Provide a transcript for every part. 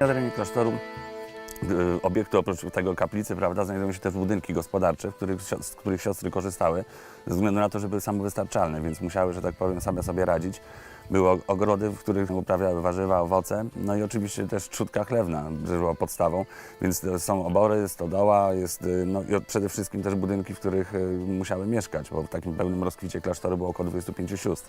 Na terenie klasztoru y, obiektu oprócz tego kaplicy, prawda, znajdują się też budynki gospodarcze, z których siostry korzystały, ze względu na to, że były samowystarczalne, więc musiały, że tak powiem, same sobie radzić. Były ogrody, w których uprawiały warzywa, owoce, no i oczywiście też trzódka chlewna była podstawą, więc to są obory, stodoła, jest y, no i przede wszystkim też budynki, w których y, musiały mieszkać, bo w takim pełnym rozkwicie klasztoru było około 25 sióstr.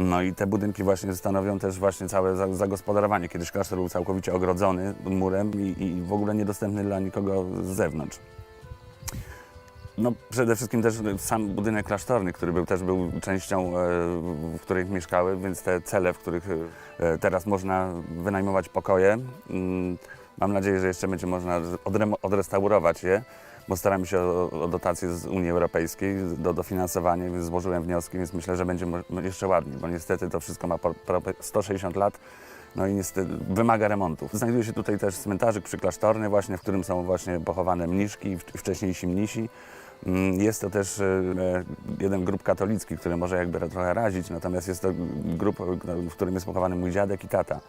No i te budynki właśnie stanowią też właśnie całe za- zagospodarowanie. Kiedyś klasztor był całkowicie ogrodzony murem i, i w ogóle niedostępny dla nikogo z zewnątrz. No przede wszystkim też sam budynek klasztorny, który był, też był częścią, e, w której mieszkały, więc te cele, w których e, teraz można wynajmować pokoje, mm, mam nadzieję, że jeszcze będzie można odrestaurować je, bo staramy się o, o dotacje z Unii Europejskiej, do dofinansowania, więc złożyłem wnioski, więc myślę, że będzie jeszcze ładniej, bo niestety to wszystko ma po, po 160 lat. No i niestety wymaga remontów. Znajduje się tutaj też cmentarzyk przyklasztorny właśnie, w którym są właśnie pochowane mniszki, w- wcześniejsi mnisi. Mm, Jest to też e, jeden grup katolicki, który może jakby trochę razić, natomiast jest to grup, w którym jest pochowany mój dziadek i tata.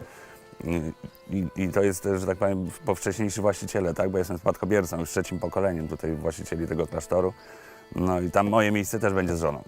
I, I to jest, że tak powiem, po wcześniejsi właściciele, tak? bo jestem spadkobiercą, już trzecim pokoleniem tutaj właścicieli tego klasztoru. No i tam moje miejsce też będzie z żoną.